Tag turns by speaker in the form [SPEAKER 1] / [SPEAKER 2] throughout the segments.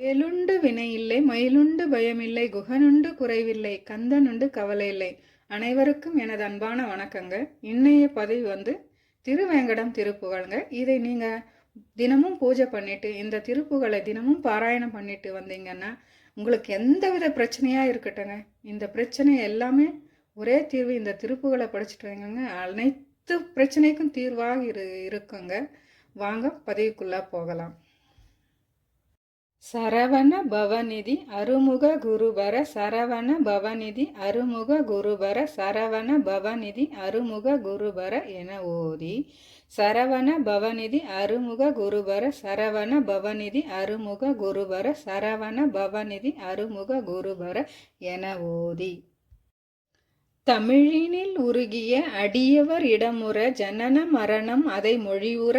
[SPEAKER 1] வேலுண்டு இல்லை மயிலுண்டு பயமில்லை குகனுண்டு குறைவில்லை கந்தனுண்டு கவலை இல்லை அனைவருக்கும் எனது அன்பான வணக்கங்க இன்னைய பதிவு வந்து திருவேங்கடம் திருப்புகழ்ங்க இதை நீங்கள் தினமும் பூஜை பண்ணிட்டு இந்த திருப்புகளை தினமும் பாராயணம் பண்ணிட்டு வந்தீங்கன்னா உங்களுக்கு எந்த வித பிரச்சனையாக இருக்கட்டுங்க இந்த பிரச்சனை எல்லாமே ஒரே தீர்வு இந்த திருப்புகளை படிச்சுட்டு வைங்க அனைத்து பிரச்சனைக்கும் தீர்வாக இரு இருக்குங்க. வாங்க பதிவுக்குள்ளே போகலாம். சரவண பவநிதி அருமுக குருபர சரவண பவநிதி அருமுக குருபர சரவண பவநிதி அருமுக குருபர என ஓதி சரவண பவநிதி அருமுக குருபர சரவண பவநிதி அருமுக குருபர சரவண பவநிதி அருமுக குருபர என ஓதி. தமிழினில் உருகிய அடியவர் இடமுற ஜனன மரணம் அதை மொழியுற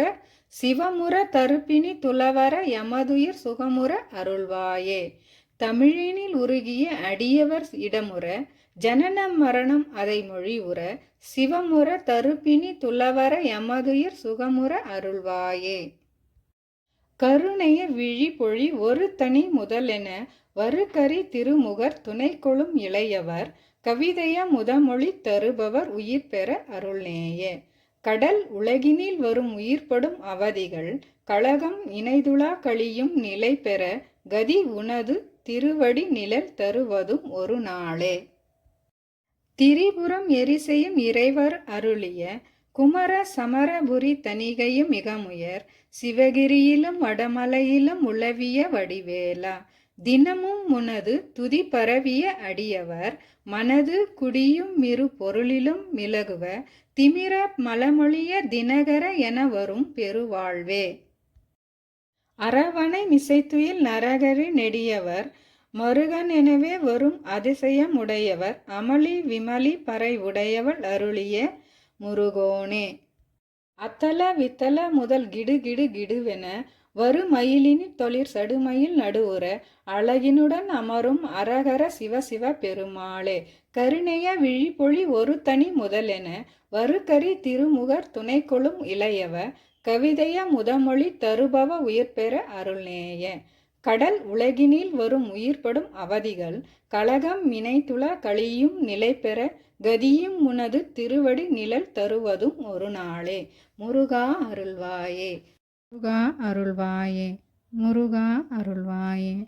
[SPEAKER 1] சிவமுற தருப்பினி துளவர யமதுயிர் சுகமுற அருள்வாயே. தமிழினில் உருகிய அடியவர் இடமுற ஜனன மரணம் அதை மொழியுற சிவமுற தருப்பினி துளவர யமதுயிர் சுகமுற அருள்வாயே. கருணைய விழிபொழி ஒரு தனி முதலென வருகரி திருமுகர் துணைக்கொளும் இளையவர் கவிதைய முதமொழி தருபவர் உயிர் பெற அருள்நேயே. கடல் உலகினில் வரும் உயிர்ப்படும் அவதிகள் கழகம் இணைதுளா கழியும் நிலை பெற கதி உனது திருவடி நிழல் தருவதும் ஒரு நாளே. திரிபுரம் எரிசையும் இறைவர் அருளிய குமர சமரபுரி தனிகையும் மிகமுயர். சிவகிரியிலும் வடமலையிலும் உளவிய வடிவேலா. தினமும் உனது துதி பரவிய அடியவர். மனது குடியும் மிரு பொருளிலும் மிளகுவ. திமிர மலமொழிய தினகர என வரும் பெருவாழ்வே. அரவணை மிசைத்துயில் நரகரி நெடியவர். மருகன் எனவே வரும் அதிசயம் உடையவர் அமளி விமலி பறை உடையவள் அருளிய முருகோனே. அத்தல வித்தல முதல் கிடு கிடு கிடுவென வரு மயிலினி தொழிற் சடுமயில் நடுவுற அழகினுடன் அமரும் அரகர சிவ சிவ பெருமாளே. கருணைய விழிப்பொழி ஒரு தனி முதலென வருகரி திருமுகர் துணைக்கொளும் இளையவ கவிதைய முதமொழி தருபவ உயிர் பெற அருள்நேய. கடல் உலகினில் வரும் உயிர்ப்படும் அவதிகள் கழகம் மினைத்துள கழியும் நிலை பெற கதியும் உனது திருவடி நிழல் தருவதும் ஒரு நாளே முருகா அருள்வாயே. முருகா அருள்வாயே. முருகா அருள்வாயே.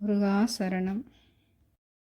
[SPEAKER 1] முருகா சரணம்.